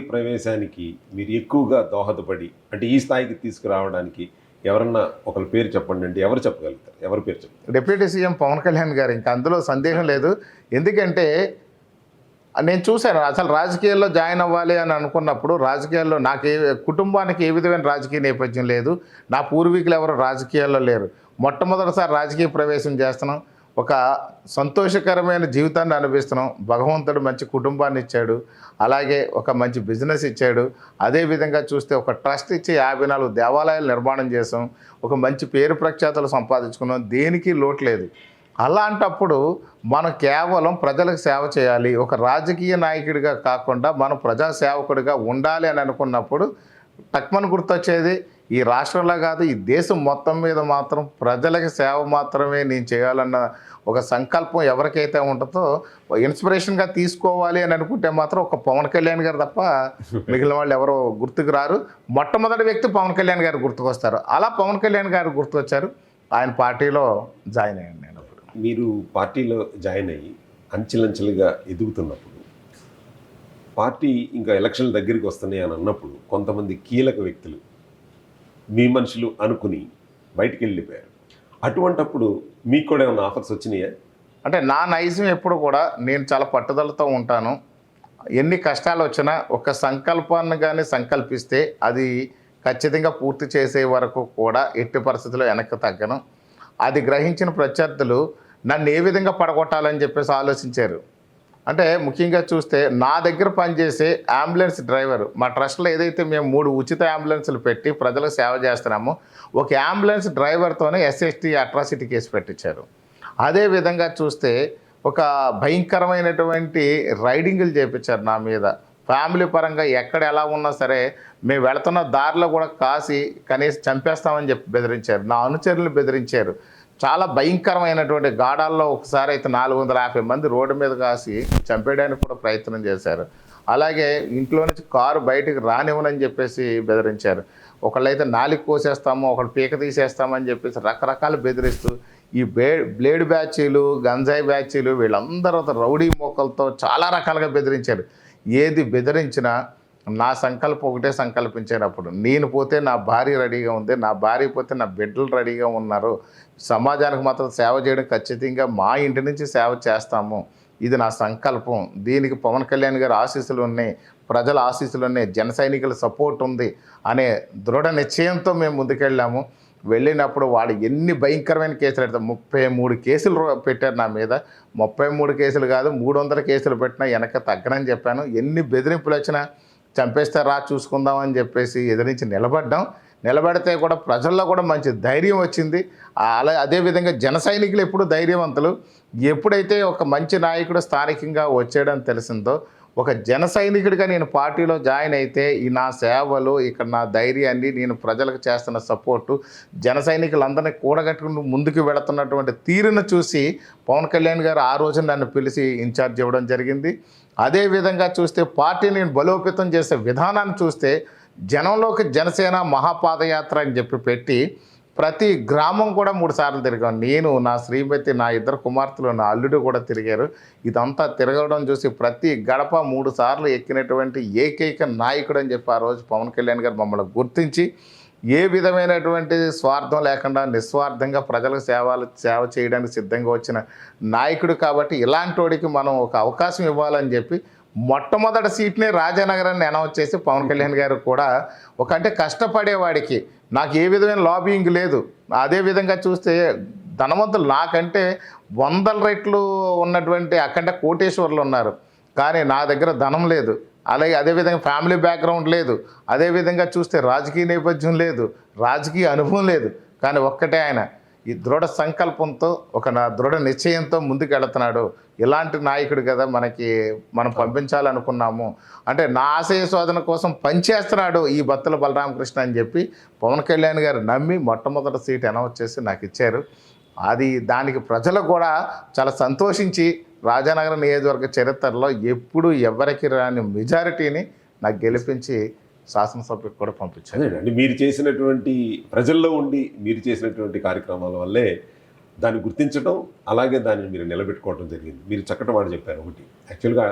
ప్రవేశానికి మీరు ఎక్కువగా దోహదపడి అంటే ఈ స్థాయికి తీసుకురావడానికి ఎవరన్నా ఒకరి పేరు చెప్పండి అంటే ఎవరు చెప్పగలుగుతారు? ఎవరి పేరు చెప్పండి డిప్యూటీ సీఎం పవన్ కళ్యాణ్ గారు ఇంకా అందులో సందేహం లేదు. ఎందుకంటే నేను చూశాను అసలు రాజకీయాల్లో జాయిన్ అవ్వాలి అని అనుకున్నప్పుడు రాజకీయాల్లో నాకు ఏ కుటుంబానికి ఏ విధమైన రాజకీయ నేపథ్యం లేదు. నా పూర్వీకులు ఎవరు రాజకీయాల్లో లేరు. మొట్టమొదటిసారి రాజకీయ ప్రవేశం చేస్తున్నాం. ఒక సంతోషకరమైన జీవితాన్ని అనుభవిస్తున్నాం. భగవంతుడు మంచి కుటుంబాన్ని ఇచ్చాడు. అలాగే ఒక మంచి బిజినెస్ ఇచ్చాడు. అదేవిధంగా చూస్తే ఒక ట్రస్ట్ ఇచ్చి యాభై నాలుగు దేవాలయాలు నిర్మాణం చేసాం ఒక మంచి పేరు ప్రఖ్యాతలు సంపాదించుకున్నాం. దేనికి లోట్లేదు అలాంటప్పుడు మనం కేవలం ప్రజలకు సేవ చేయాలి. ఒక రాజకీయ నాయకుడిగా కాకుండా మనం ప్రజాసేవకుడిగా ఉండాలి అని అనుకున్నప్పుడు టక్మన్ గుర్తొచ్చేది ఈ రాష్ట్రంలో కాదు ఈ దేశం మొత్తం మీద మాత్రం ప్రజలకు సేవ మాత్రమే నేను చేయాలన్న ఒక సంకల్పం ఎవరికైతే ఉంటుందో ఇన్స్పిరేషన్గా తీసుకోవాలి అని అనుకుంటే మాత్రం ఒక పవన్ కళ్యాణ్ గారు తప్ప మిగిలిన వాళ్ళు ఎవరో గుర్తుకు రారు. మొట్టమొదటి వ్యక్తి పవన్ కళ్యాణ్ గారు గుర్తుకొస్తారు. అలా పవన్ కళ్యాణ్ గారు గుర్తుకొచ్చారు. ఆయన పార్టీలో జాయిన్ అయ్యాను నేను అప్పుడు. మీరు పార్టీలో జాయిన్ అయ్యి అంచెలంచెలుగా ఎదుగుతున్నప్పుడు పార్టీ ఇంకా ఎలక్షన్ల దగ్గరికి వస్తున్నాయి అని అన్నప్పుడు కొంతమంది కీలక వ్యక్తులు మీ మనుషులు అనుకుని బయటికి వెళ్ళిపోయారు. అటువంటప్పుడు మీకు కూడా ఏమైనా ఆఫర్స్ వచ్చినాయా? అంటే నా నైజం ఎప్పుడు కూడా నేను చాలా పట్టుదలతో ఉంటాను. ఎన్ని కష్టాలు వచ్చినా ఒక సంకల్పాన్ని కానీ సంకల్పిస్తే అది ఖచ్చితంగా పూర్తి చేసే వరకు కూడా ఎట్టి పరిస్థితుల్లో వెనక్కి తగ్గను. అది గ్రహించిన ప్రత్యర్థులు నన్ను ఏ విధంగా పడగొట్టాలని చెప్పేసి ఆలోచించారు. అంటే ముఖ్యంగా చూస్తే నా దగ్గర పనిచేసే అంబులెన్స్ డ్రైవర్ మా ట్రస్ట్లో ఏదైతే మేము మూడు ఉచిత అంబులెన్స్లు పెట్టి ప్రజలకు సేవ చేస్తున్నామో ఒక అంబులెన్స్ డ్రైవర్తోనే ఎస్ఎస్టీ అట్రాసిటీ కేసు పెట్టించారు. అదే విధంగా చూస్తే ఒక భయంకరమైనటువంటి రైడింగులు చేపించారు నా మీద. ఫ్యామిలీ పరంగా ఎక్కడ ఎలా ఉన్నా సరే మేము వెళుతున్న దారిలో కూడా కాసి కనీసం చంపేస్తామని చెప్పి బెదిరించారు. నా అనుచరులు బెదిరించారు. చాలా భయంకరమైనటువంటి గాడాల్లో ఒకసారి అయితే నాలుగు వందల యాభై మంది రోడ్డు మీద కాసి చంపేయడానికి కూడా ప్రయత్నం చేశారు. అలాగే ఇంట్లో నుంచి కారు బయటకు రానివ్వనని చెప్పేసి బెదిరించారు. ఒకళ్ళైతే నాలుగు కోసేస్తాము ఒకళ్ళు పీక తీసేస్తామని చెప్పేసి రకరకాలు బెదిరిస్తూ ఈ బే బ్లేడ్ బ్యాచీలు గంజాయి బ్యాచీలు వీళ్ళందరూ రౌడీ మొక్కలతో చాలా రకాలుగా బెదిరించారు. ఏది బెదిరించినా నా సంకల్పం ఒకటే సంకల్పించేటప్పుడు. నేను పోతే నా భార్య రెడీగా ఉంది నా భార్య పోతే నా బిడ్డలు రెడీగా ఉన్నారు. సమాజానికి మాత్రం సేవ చేయడం ఖచ్చితంగా మా ఇంటి నుంచి సేవ చేస్తాము. ఇది నా సంకల్పం. దీనికి పవన్ కళ్యాణ్ గారి ఆశీస్సులు ఉన్నాయి ప్రజల ఆశీస్సులు ఉన్నాయి జన సైనికుల సపోర్ట్ ఉంది అనే దృఢ నిశ్చయంతో మేము ముందుకెళ్ళాము. వెళ్ళినప్పుడు వాడు ఎన్ని భయంకరమైన కేసులు పెడతారు ముప్పై మూడు కేసులు పెట్టారు నా మీద. ముప్పై మూడు కేసులు కాదు మూడు వందల కేసులు పెట్టినా వెనక తగ్గనని చెప్పాను. ఎన్ని బెదిరింపులు వచ్చినా చంపేస్తే రా చూసుకుందాం అని చెప్పేసి ఎదిరించి నిలబడ్డాం. నిలబడితే కూడా ప్రజల్లో కూడా మంచి ధైర్యం వచ్చింది. అలా అదేవిధంగా జన సైనికులు ఎప్పుడు ధైర్యవంతులు? ఎప్పుడైతే ఒక మంచి నాయకుడు స్థానికంగా వచ్చాడని తెలిసిందో ఒక జన సైనికుడిగా నేను పార్టీలో జాయిన్ అయితే ఈ నా సేవలు ఇక్కడ నా ధైర్యాన్ని నేను ప్రజలకు చేస్తున్న సపోర్టు జన సైనికులందరినీ కూడగట్టుకుని ముందుకు వెళుతున్నటువంటి తీరును చూసి పవన్ కళ్యాణ్ గారు ఆ రోజు నన్ను పిలిచి ఇన్ఛార్జ్ ఇవ్వడం జరిగింది. అదే విధంగా చూస్తే పార్టీని బలోపేతం చేసే విధానాన్ని చూస్తే జనంలోకి జనసేన మహాపాదయాత్ర అని చెప్పి పెట్టి ప్రతి గ్రామం కూడా మూడు సార్లు తిరిగాం. నేను నా శ్రీమతి నా ఇద్దరు కుమార్తెలు నా అల్లుడు కూడా తిరిగారు. ఇదంతా తిరగడం చూసి ప్రతి గడప మూడు సార్లు ఎక్కినటువంటి ఏకైక నాయకుడు అని చెప్పి ఆ రోజు పవన్ కళ్యాణ్ గారు మమ్మల్ని గుర్తించి ఏ విధమైనటువంటి స్వార్థం లేకుండా నిస్వార్థంగా ప్రజలకు సేవలు సేవ చేయడానికి సిద్ధంగా వచ్చిన నాయకుడు కాబట్టి ఇలాంటి వాడికి మనం ఒక అవకాశం ఇవ్వాలని చెప్పి మొట్టమొదటి సీట్నే రాజానగరాన్ని అనౌన్స్ చేసి పవన్ కళ్యాణ్ గారు కూడా ఒక అంటే కష్టపడేవాడికి. నాకు ఏ విధమైన లాబింగ్ లేదు. అదే విధంగా చూస్తే ధనవంతులు నాకంటే వందల రెట్లు ఉన్నటువంటి అక్కడ కోటేశ్వర్లు ఉన్నారు. కానీ నా దగ్గర ధనం లేదు. అలాగే అదేవిధంగా ఫ్యామిలీ బ్యాక్గ్రౌండ్ లేదు. అదేవిధంగా చూస్తే రాజకీయ నేపథ్యం లేదు. రాజకీయ అనుభవం లేదు. కానీ ఒక్కటే ఆయన. ఈ దృఢ సంకల్పంతో ఒక నా దృఢ నిశ్చయంతో ముందుకు వెళుతున్నాడు ఇలాంటి నాయకుడు కదా మనకి మనం పంపించాలనుకున్నాము. అంటే నా ఆశయ శోధన కోసం పనిచేస్తున్నాడు ఈ బత్తుల బలరామకృష్ణ అని చెప్పి పవన్ కళ్యాణ్ గారు నమ్మి మొట్టమొదటి సీట్ అనౌన్స్ చేసి నాకు ఇచ్చారు. అది దానికి ప్రజలు కూడా చాలా సంతోషించి రాజానగరం నియోజకవర్గ చరిత్రలో ఎప్పుడు ఎవరికి రాని మెజారిటీని నాకు గెలిపించి శాసనసభకు కూడా పంపించారు. అదే అండి మీరు చేసినటువంటి ప్రజల్లో ఉండి మీరు చేసినటువంటి కార్యక్రమాల వల్లే దాన్ని గుర్తించడం అలాగే దాన్ని మీరు నిలబెట్టుకోవడం జరిగింది. మీరు చక్కటి మాట చెప్పారు ఒకటి. యాక్చువల్గా